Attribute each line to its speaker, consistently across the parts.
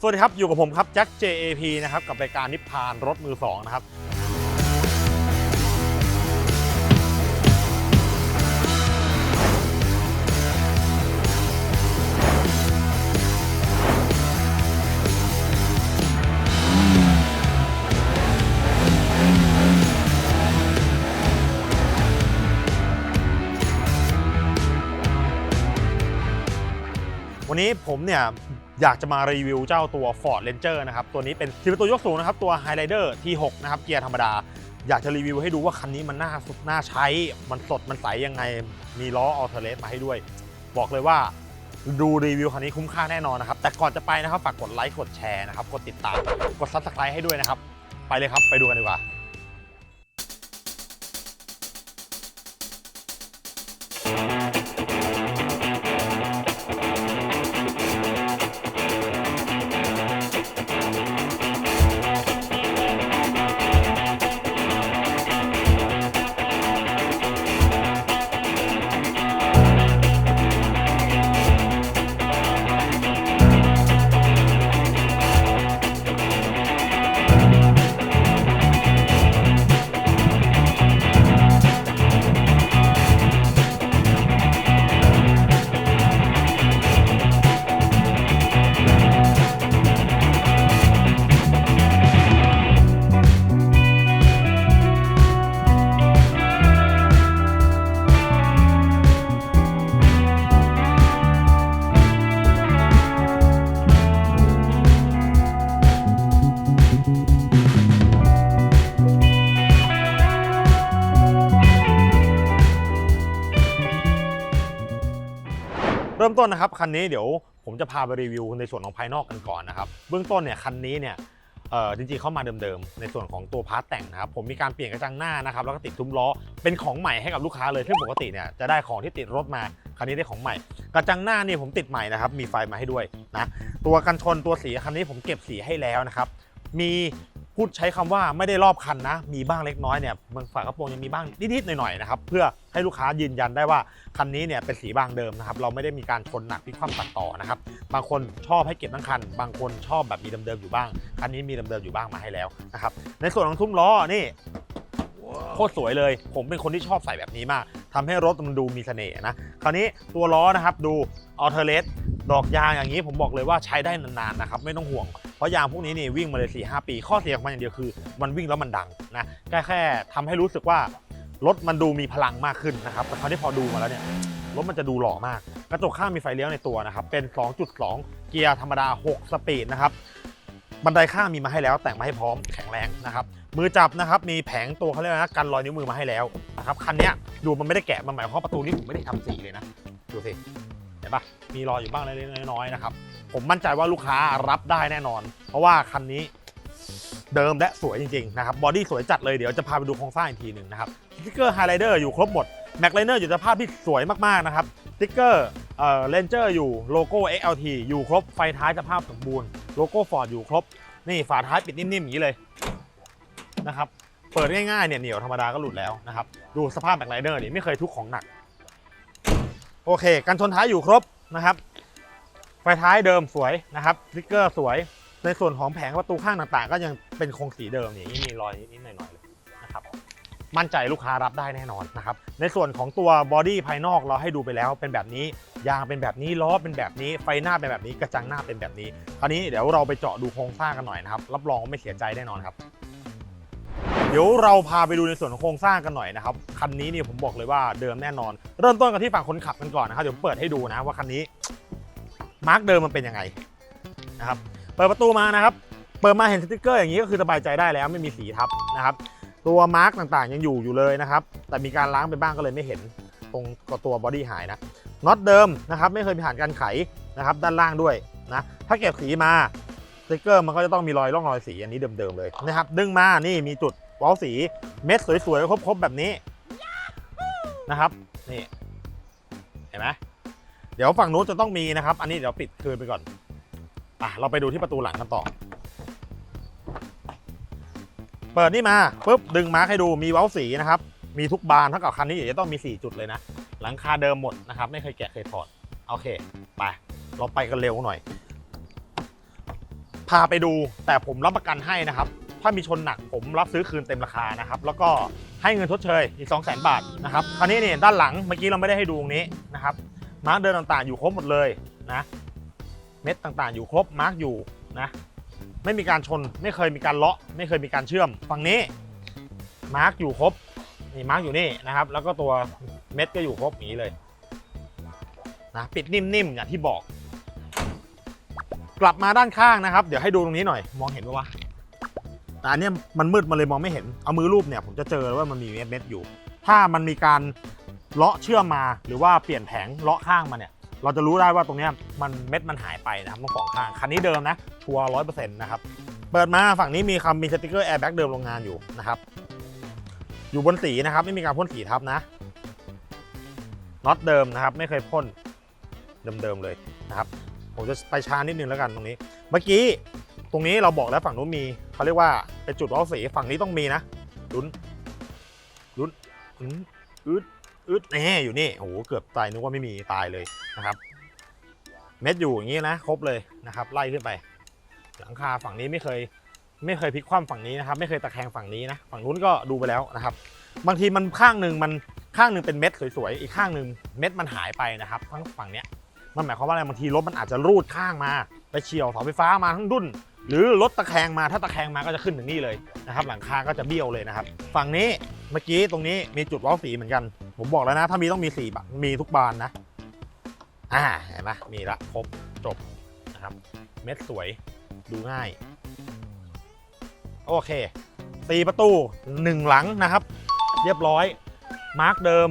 Speaker 1: สวัสดีครับ อยู่กับผมครับแจ็ค JAP นะครับ กับรายการนิพพานรถมือ2นะครับ วันนี้ผมเนี่ย อยากจะมารีวิวเจ้าตัว Ford Ranger นะครับ ตัวนี้เป็นทีตัวยกสูงนะครับ ตัว Highlander T6 นะครับ เกียร์ธรรมดา อยากจะรีวิวให้ดูว่าคันนี้มันน่าสุดน่าใช้ มันสดมันใสยังไง มีล้ออัลเทอเลสมาให้ด้วย บอกเลยว่าดูรีวิวคันนี้คุ้มค่าแน่นอนนะครับ แต่ก่อนจะไปนะครับ ฝากกดไลค์ กดแชร์นะครับ กดติดตาม กด Subscribe ให้ด้วยนะครับ ไปเลยครับ ไปดูกันดีกว่า ต้นนะครับคันนี้เดี๋ยวผมจะพาไปรีวิวในส่วนของภายนอกกันก่อนนะครับ เบื้องต้นเนี่ยคันนี้เนี่ยจริงๆเข้ามาเดิมๆ ในส่วนของตัวพาร์ทแต่งนะครับ ผมมีการเปลี่ยนกระจังหน้านะครับ แล้วก็ติดซุ้มล้อ เป็นของใหม่ให้กับลูกค้าเลยซึ่งปกติเนี่ยจะได้ของที่ติดรถมา คันนี้ได้ของใหม่ กระจังหน้านี่ผมติดใหม่นะครับ มีไฟมาให้ด้วยนะ ตัวกันชนตัวสีคันนี้ผมเก็บสีให้แล้วนะครับ มี พูดใช้คำว่าไม่ได้รอบคันนะ มีบ้างเล็กน้อยเนี่ยบางฝากระโปรงยังมีบ้างนิดๆหน่อยๆนะครับเพื่อให้ลูกค้ายืนยันได้ว่าคันนี้เนี่ยเป็นสีบางเดิมนะครับเราไม่ได้มีการชนหนักพิคว่ำตัดต่อนะครับบางคนชอบให้เก็บทั้งคัน บางคนชอบแบบมีเดิมๆอยู่บ้าง คันนี้มีเดิมๆอยู่บ้างมาให้แล้วนะครับในส่วนของทุ่มล้อนี่โคตรสวยเลย ผมเป็นคนที่ชอบใส่แบบนี้มากทำให้รถมันดูมีเสน่ห์นะ คราวนี้ตัวล้อนะครับดูออเทเลสดอกยางอย่างนี้ผมบอกเลยว่าใช้ได้นานๆนะครับ ไม่ต้องห่วง เพราะยางพวกนี้นี่วิ่งมาเลย4 5 ปี ข้อเสียของมันอย่างเดียวคือ มันวิ่งแล้วมันดังนะแค่แค่ทำให้รู้สึกว่ารถมันดูมีพลังมากขึ้นนะครับแต่คราวนี้พอดูมาแล้วเนี่ยรถมันจะดูหล่อมาก กระจกข้างมีไฟเลี้ยวในตัวนะครับ เป็น 2.2 เกียร์ธรรมดา 6 สปีดนะครับ บันไดข้างมีมาให้แล้วแต่งมาให้พร้อมแข็งแรงนะครับ มือจับนะครับ มีแผงตัวเขาเรียกว่านะกันรอยนิ้วมือมาให้แล้วนะครับ คันนี้ดูมันไม่ได้แกะ มันหมายความว่าประตูนี้ผมไม่ได้ทำสีเลยนะ ดูสิ ห็นปะมีรอยอยู่บ้างเล็กๆน้อยๆนะครับ ผมมั่นใจว่าลูกค้ารับได้แน่นอน เพราะว่าคันนี้เดิมและสวยจริงๆนะครับ บอดี้สวยจัดเลย เดี๋ยวจะพาไปดูโครงสร้างอีกทีหนึ่งนะครับสติ๊กเกอร์ไฮไลเดอร์อยู่ครบหมดแม็กไลเนอร์อยู่สภาพที่สวยมากๆนะครับสติ๊กเกอร์เอ่อเลนเจอร์อยู่โลโก้ XLT อยู่ครบ ไฟท้ายสภาพสมบูรณ์โลโก้ฟอร์ดอยู่ครบ นี่ฝาท้ายปิดนิ่มๆอย่างนี้เลยนะครับ เปิดง่ายๆเนี่ยเหนียวธรรมดาก็หลุดแล้วนะครับ ดูสภาพแม็กไลเนอร์นี่ไม่เคยทุกของหนัก โอเค กันชนท้ายอยู่ครบนะครับ ไฟท้ายเดิมสวยนะครับสติ๊กเกอร์สวย ในส่วนของแผงประตูข้างต่างๆ ก็ยังเป็นคงสีเดิมอย่างนี้มีรอยนิดหน่อยๆเลยนะครับ มั่นใจลูกค้ารับได้แน่นอนนะครับ ในส่วนของตัวบอดี้ภายนอกเราให้ดูไปแล้วเป็นแบบนี้ ยางเป็นแบบนี้ ล้อเป็นแบบนี้ ไฟหน้าเป็นแบบนี้ กระจังหน้าเป็นแบบนี้ คราวนี้เดี๋ยวเราไปเจาะดูโครงสร้างกันหน่อยนะครับ รับรองว่าไม่เสียใจแน่นอนครับ เดี๋ยวเราพาไปดูในส่วนของโครงสร้างกันหน่อยนะครับ คันนี้เนี่ยผมบอกเลยว่าเดิมแน่นอน เริ่มต้นกันที่ฝั่งคนขับกันก่อนนะครับ เดี๋ยวเปิดให้ดูนะว่าคันนี้ มาร์กเดิมมันเป็นยังไงนะครับ เปิดประตูมานะครับ เปิดมาเห็นสติ๊กเกอร์อย่างนี้ก็คือสบายใจได้แล้วไม่มีสีทับนะครับ ตัวมาร์กต่างๆยังอยู่อยู่เลยนะครับ แต่มีการล้างไปบ้างก็เลยไม่เห็นตรงกับตัวบอดี้หายนะ น็อตเดิมนะครับไม่เคยผ่านการไขนะครับด้านล่างด้วยนะ ถ้าเก็บสีมาสติ๊กเกอร์มันก็จะต้องมีรอยร่องรอยสีอันนี้เดิมๆเลยนะครับ ดึงมา นี่มีจุด ว้าสีเม็ดสวยๆ ครบๆ แบบนี้นะครับ นี่ เห็นไหมเดี๋ยวฝั่งนู้นจะต้องมีนะครับ อันนี้เดี๋ยวปิดคืนไปก่อนอะเราไปดูที่ประตูหลังกันต่อ เปิดนี่มาปุ๊บดึงมาร์คให้ดูมีเว้าสีนะครับ มีทุกบานเท่ากับคันนี้เดี๋ยวจะต้องมี 4 จุดเลยนะ หลังคาเดิมหมดนะครับ ไม่เคยแกะเคยถอด โอเค ไป เราไปกันเร็วหน่อย พาไปดูแต่ผมรับประกันให้นะครับ ถ้ามีชนหนักผมรับซื้อคืนเต็มราคานะครับ แล้วก็ให้เงินทดเชยอีก 2 0 0 0 0 0 บาทนะครับ คราวนี้เนี่ยด้านหลังเมื่อกี้เราไม่ได้ให้ดูตรงนี้นะครับ มาร์กเดินต่างๆอยู่ครบหมดเลยนะ เม็ดต่างๆ อยู่ครบ มาร์กอยู่นะ ไม่มีการชน ไม่เคยมีการเลาะ ไม่เคยมีการเชื่อม ฝั่งนี้ มาร์กอยู่ครบ นี่มาร์กอยู่นี่นะครับ แล้วก็ตัวเม็ดก็อยู่ครบอย่างนี้เลยนะ ปิดนิ่มๆอย่างที่บอก กลับมาด้านข้างนะครับ เดี๋ยวให้ดูตรงนี้หน่อย มองเห็นปะวะ แต่อันนี้มันมืดมันเลยมองไม่เห็น เอามือรูปเนี่ยผมจะเจอเลยว่ามันมีเม็ดๆอยู่ ถ้ามันมีการเลาะเชื่อมมาหรือว่าเปลี่ยนแผงเลาะข้างมาเนี่ย เราจะรู้ได้ว่าตรงนี้มันเม็ดมันหายไปนะครับทั้งสองข้าง คันนี้เดิมนะ ชัวร์ร้อยเปอร์เซ็นต์นะครับ เปิดมาฝั่งนี้มีคำมีสติกเกอร์แอร์แบ็กเดิมโรงงานอยู่นะครับ อยู่บนสีนะครับ ไม่มีการพ่นสีทับนะ น็อตเดิมนะครับ ไม่เคยพ่นเดิมๆเลยนะครับ ผมจะไปช้านิดนึงแล้วกันตรงนี้ เมื่อกี้ ตรงนี้เราบอกแล้วฝั่งนู้นมีเขาเรียกว่าเป็นจุดล้อสีฝั่งนี้ต้องมีนะลุ้นลุ้นอืดอึดอึดแน่อยู่นี่โอ้โหเกือบตายนึกว่าไม่มีตายเลยนะครับเม็ดอยู่อย่างนี้นะครบเลยนะครับไล่ขึ้นไป หลังคาฝั่งนี้ไม่เคย ไม่เคยพลิกคว่ำฝั่งนี้นะครับ ไม่เคยตะแคงฝั่งนี้นะฝั่งนู้นก็ดูไปแล้วนะครับ บางทีมันข้างหนึ่งมันข้างหนึ่งเป็นเม็ดสวยๆอีกข้างหนึ่งเม็ดมันหายไปนะครับ ทั้งฝั่งเนี้ยมันหมายความว่าอะไรบางทีรถมันอาจจะรูดข้างมาไปเฉียวเสาไฟฟ้ามาทั้งดุน หรือรถตะแคงมาถ้าตะแคงมาก็จะขึ้นถึงนี่เลยนะครับ หลังคาก็จะเบี้ยวเลยนะครับ ฝั่งนี้เมื่อกี้ตรงนี้มีจุดล้อสีเหมือนกัน ผมบอกแล้วนะ ถ้ามีต้องมีสีมีทุกบานนะอ่าเห็นไหมมีละครบจบนะครับ เม็ดสวยดูง่าย โอเคตีประตูหนึ่งหลังนะครับ เรียบร้อย มาร์กเดิม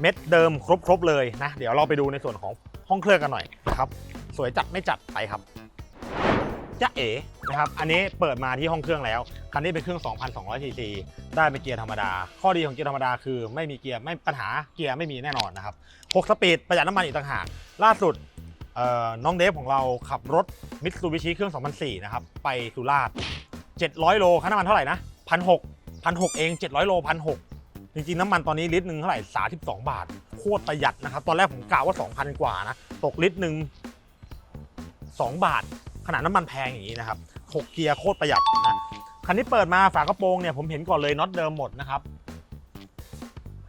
Speaker 1: เม็ดเดิมครบครบเลยนะ เดี๋ยวเราไปดูในส่วนของห้องเครื่องกันหน่อยนะครับ สวยจัดไม่จัดไปครับ จ๊ะเอ๋นะครับ อันนี้เปิดมาที่ห้องเครื่องแล้ว คันนี้เป็นเครื่อง 2,200ซีซีได้เป็นเกียร์ธรรมดา ข้อดีของเกียร์ธรรมดาคือไม่มีเกียร์ไม่ปัญหาเกียร์ไม่มีแน่นอนนะครับ 6 สปีดประหยัดน้ำมันอีกต่างหาก ล่าสุดน้องเดฟของเราขับรถมิตซูบิชิเครื่อง 2004 นะครับ ไปสุราษฎร์700 โลค่าน้ำมันเท่าไหร่นะ1,600 1,600เอง 700 โล1,600จริงๆ น้ำมันตอนนี้ลิตรหนึ่งเท่าไหร่32 บาท โคตรประหยัดนะครับ ตอนแรกผมกะว่า 2,000 กว่านะ ตกลิตรหนึ่ง2บาท ขนาดน้ำมันแพงอย่างนี้นะครับ6เกียร์โคตรประหยัดนะคันนี้เปิดมาฝากระโปรงเนี่ยผมเห็นก่อนเลยน็อตเดิมหมดนะครับ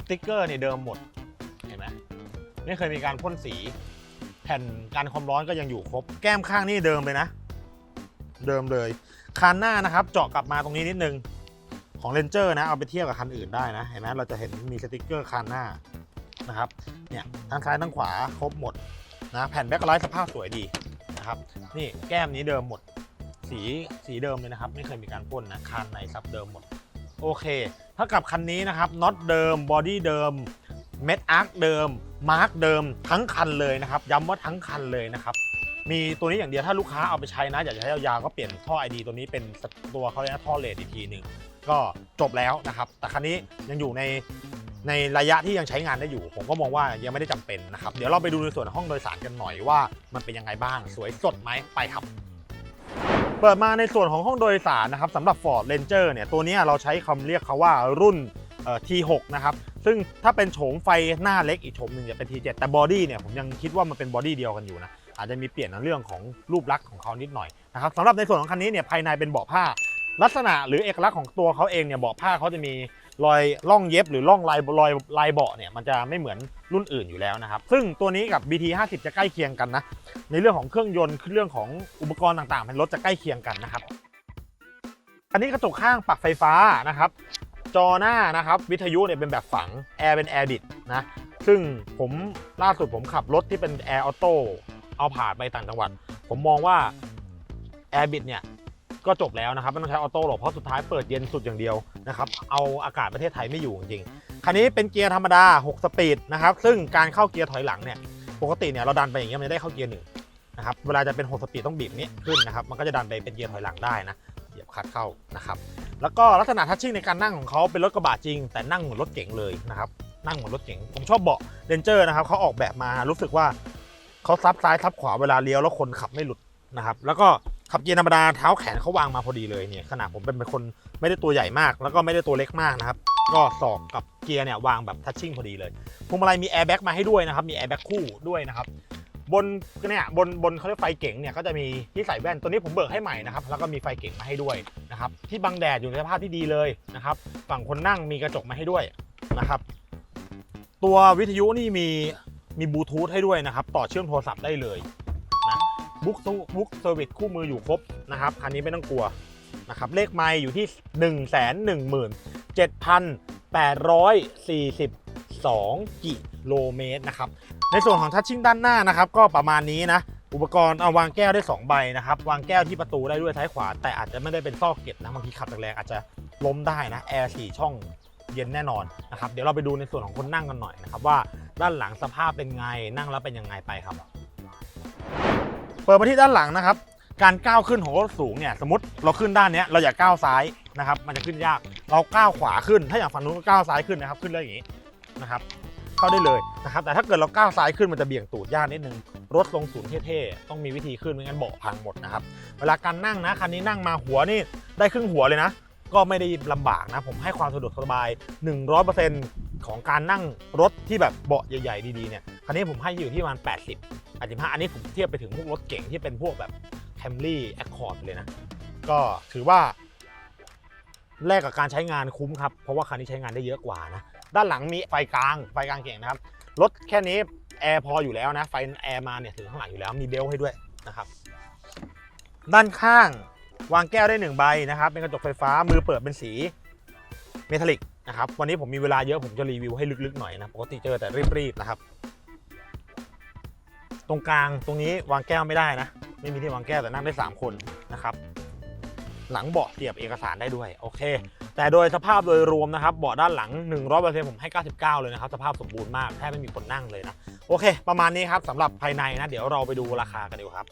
Speaker 1: ติ๊กเกอร์เนี่ยเดิมหมดเห็นไหมไม่เคยมีการพ่นสี แผ่นกันความร้อนก็ยังอยู่ครบ แก้มข้างนี่เดิมเลยนะ เดิมเลยคานหน้านะครับ เจาะกลับมาตรงนี้นิดนึงของเลนเจอร์นะเอาไปเทียบกับคันอื่นได้นะเห็นไหมเราจะเห็นมีสติกเกอร์คานหน้านะครับเนี่ยทั้งซ้ายทั้งขวาครบหมดนะแผ่นแบ็คไลท์สภาพสวยดี นะครับ นี่แก้มนี้เดิมหมด สีสีเดิมเลยนะครับ ไม่เคยมีการพ่นนะคานในซับเดิมหมด โอเคเท่ากับคันนี้นะครับน็อตเดิมบอดี้เดิมเม็ดอาร์คเดิมมาร์กเดิมทั้งคันเลยนะครับ ย้ำว่าทั้งคันเลยนะครับมีตัวนี้อย่างเดียวถ้าลูกค้าเอาไปใช้นะ อยากจะใช้ยาวๆก็เปลี่ยนท่อ ID ตัวนี้เป็นตัวเขาเรียกว่าท่อเลดอีกทีหนึ่งก็จบแล้วนะครับ แต่คันนี้ยังอยู่ใน ในระยะที่ยังใช้งานได้อยู่ ผมก็มองว่ายังไม่ได้จำเป็นนะครับ เดี๋ยวเราไปดูในส่วนของห้องโดยสารกันหน่อยว่ามันเป็นยังไงบ้าง สวยสดไหมไปครับ เปิดมาในส่วนของห้องโดยสารนะครับสำหรับ Ford Ranger เนี่ยตัวนี้เราใช้คำเรียกเขาว่ารุ่น T6 นะครับซึ่งถ้าเป็นโฉมไฟหน้าเล็กอีกโฉมหนึ่งจะเป็น T7 แต่บอดี้เนี่ยผมยังคิดว่ามันเป็นบอดี้เดียวกันอยู่นะอาจจะมีเปลี่ยนในเรื่องของรูปลักษณ์ของเขานิดหน่อยนะครับสำหรับในส่วนของคันนี้เนี่ยภายในเป็นเบาะผ้า ลักษณะหรือเอกลักษณ์ของตัวเขาเองเนี่ยเบาะผ้าเขาจะมี รอยร่องเย็บหรือร่องลายรอยลายเบาะเนี่ยมันจะไม่เหมือนรุ่นอื่นอยู่แล้วนะครับ ซึ่งตัวนี้กับ BT 50จะใกล้เคียงกันนะ ในเรื่องของเครื่องยนต์เรื่องของอุปกรณ์ต่างๆเป็นรถจะใกล้เคียงกันนะครับอันนี้กระจกข้างปรับไฟฟ้านะครับ จอหน้านะครับวิทยุเนี่ยเป็นแบบฝังแอร์เป็นแอร์ดิดนะซึ่งผมล่าสุดผมขับรถที่เป็นแอร์ออโต้เอาผ่านไปต่างจังหวัด ผมมองว่าแอร์บิดเนี่ย ก็จบแล้วนะครับไม่ต้องใช้ออโต้หรอกเพราะสุดท้ายเปิดเย็นสุดอย่างเดียวนะครับเอาอากาศประเทศไทยไม่อยู่จริงๆคันนี้เป็นเกียร์ธรรมดา 6 สปีดนะครับซึ่งการเข้าเกียร์ถอยหลังเนี่ยปกติเนี่ยเราดันไปอย่างเงี้ยมันจะได้เข้าเกียร์หนึ่งนะครับเวลาจะเป็น 6 สปีดต้องบีบนี้ขึ้นนะครับมันก็จะดันไปเป็นเกียร์ถอยหลังได้นะเหยียบคลัดเข้านะครับแล้วก็ลักษณะทัชชิ่งในการนั่งของเขาเป็นรถกระบะจริง แต่นั่งเหมือนรถเก๋งเลยนะครับนั่งเหมือนรถเก๋งผมชอบเบาะเรนเจอร์นะครับเขาออกแบบมารู้สึกว่าเขาซับซ้ายซับขวาเวลาเลี้ยวแล้วคนขับไม่หลุดนะครับแล้วก็ ขับเกียร์ธรรมดาเท้าแขนเขาวางมาพอดีเลยเนี่ยขนาดผมเป็นคนไม่ได้ตัวใหญ่มาก แล้วก็ไม่ได้ตัวเล็กมากนะครับก็ศอกกับเกียร์เนี่ยวางแบบทัชชิ่งพอดีเลยพวงมาลัยมีแอร์แบ็กมาให้ด้วยนะครับมีแอร์แบ็กคู่ด้วยนะครับบนเนี่ยบนบนเขาเรียกไฟเก๋งเนี่ยก็จะมีที่ใส่แว่นตัวนี้ผมเบิกให้ใหม่นะครับแล้วก็มีไฟเก๋งมาให้ด้วยนะครับที่บังแดดอยู่ในสภาพที่ดีเลยนะครับฝั่งคนนั่งมีกระจกมาให้ด้วยนะครับตัววิทยุนี่มีมีบลูทูธให้ด้วยนะครับ ต่อเชื่อมโทรศัพท์ได้เลย บุ๊กบุ๊กเซอร์วิสคู่มืออยู่ครบนะครับคันนี้ไม่ต้องกลัวนะครับเลขไมล์อยู่ที่ 1 1 7 842 กิโลเมตรนะครับในส่วนของทัชชิ่งด้านหน้านะครับ ก็ประมาณนี้นะอุปกรณ์เอาวางแก้วได้ 2 ใบนะครับ วางแก้วที่ประตูได้ด้วยท้ายขวา แต่อาจจะไม่ได้เป็นซอกเก็บนะบางทีขับแรงๆอาจจะล้มได้นะแอร์สี่ช่องเย็นแน่นอนนะครับเดี๋ยวเราไปดูในส่วนของคนนั่งกันหน่อยนะครับว่าด้านหลังสภาพเป็นไงนั่งแล้วเป็นยังไงไปครับ ปิดมาที่ด้านหลังนะครับ การก้าวขึ้นของรถสูงเนี่ยสมมติเราขึ้นด้านนี้เราอย่าก้าวซ้ายนะครับ มันจะขึ้นยาก เราก้าวขวาขึ้น ถ้าอย่างฝั่งนู้นก็ก้าวซ้ายขึ้นนะครับ ขึ้นได้อย่างนี้นะครับ เข้าได้เลยนะครับ แต่ถ้าเกิดเราก้าวซ้ายขึ้นมันจะเบี่ยงตูดยากนิดนึง รถทรงศูนย์เท่ๆต้องมีวิธีขึ้นไม่งั้นเบาะพังหมดนะครับ เวลาการนั่งนะคันนี้นั่งมาหัวนี่ได้ครึ่งหัวเลยนะ ก็ไม่ได้ลำบากนะ ผมให้ความสะดวกสบาย 100%ของการนั่งรถที่แบบเบาะใหญ่ ๆ ดีๆเนี่ย คันนี้ผมให้อยู่ที่ประมาณ 80 85 อันนี้ผมเทียบไปถึงพวกรถเก่งที่เป็นพวกแบบ Camry Accord เลยนะ ก็ถือว่า แลกกับการใช้งานคุ้มครับ เพราะว่าคันนี้ใช้งานได้เยอะกว่านะ ด้านหลังมีไฟกลาง ไฟกลางเก่งนะครับ รถแค่นี้แอร์พออยู่แล้วนะ ไฟแอร์มาเนี่ยถึงข้างหลังอยู่แล้ว มีเบลต์ให้ด้วยนะครับ ด้านข้างวางแก้วได้หนึ่งใบนะครับ เป็นกระจกไฟฟ้า มือเปิดเป็นสีเมทัลลิกนะครับ วันนี้ผมมีเวลาเยอะ ผมจะรีวิวให้ลึกๆหน่อยนะ ปกติเจอแต่รีบๆนะครับ ตรงกลางตรงนี้วางแก้วไม่ได้นะ ไม่มีที่วางแก้วแต่นั่งได้ 3 คนนะครับ หลังเบาะเสียบเอกสารได้ด้วยโอเค แต่โดยสภาพโดยรวมนะครับเบาะด้านหลัง100%ผมให้ 99 เลยนะครับสภาพสมบูรณ์มากแทบไม่มีคนนั่งเลยนะโอเค ประมาณนี้ครับสำหรับภายในนะ เดี๋ยวเราไปดูราคากันดีกว่าครับ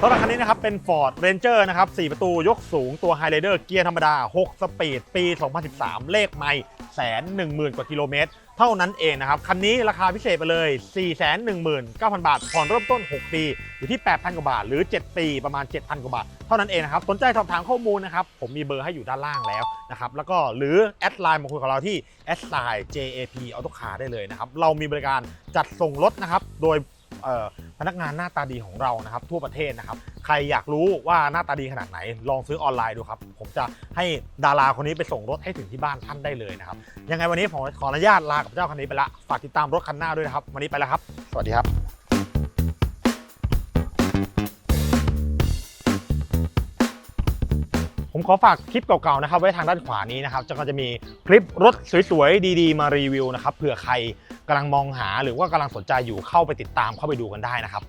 Speaker 1: สำหรับคันนี้นะครับเป็น Ford Ranger นะครับ4ประตูยกสูงตัว Highlander เกียร์ธรรมดา 6 สปีด ปี 2013 เลขไม่แสนหนึ่งหมื่นกว่ากิโลเมตร เท่านั้นเองนะครับ คันนี้ราคาพิเศษไปเลย 419,000 บาท ผ่อนเริ่มต้น 6 ปี อยู่ที่ 8,000 กว่าบาท หรือ 7 ปี ประมาณ 7,000 กว่าบาท เท่านั้นเองนะครับ สนใจสอบถามข้อมูลนะครับ ผมมีเบอร์ให้อยู่ด้านล่างแล้วนะครับ แล้วก็หรือแอดไลน์มาคุยกับเราที่ s i JAP Auto Car ได้เลยนะครับ เรามีบริการจัดส่งรถนะครับ โดย พนักงานหน้าตาดีของเรานะครับ ทั่วประเทศนะครับ ใครอยากรู้ว่าหน้าตาดีขนาดไหน ลองซื้อออนไลน์ดูครับ ผมจะให้ดาราคนนี้ไปส่งรถให้ถึงที่บ้านท่านได้เลยนะครับ ยังไงวันนี้ผมขออนุญาตลากับเจ้าคันนี้ไปละ ฝากติดตามรถคันหน้าด้วยนะครับ วันนี้ไปแล้วครับ สวัสดีครับ อฝากคลิปเก่าๆนะครับไว้ทางด้านขวานี้นะครับจะก็จะมีคลิปรถสวยๆดีๆ มารีวิวนะครับเผื่อใครกำลังมองหาหรือว่ากำลังสนใจอยู่เข้าไปติดตามเข้าไปดูกันได้นะครับ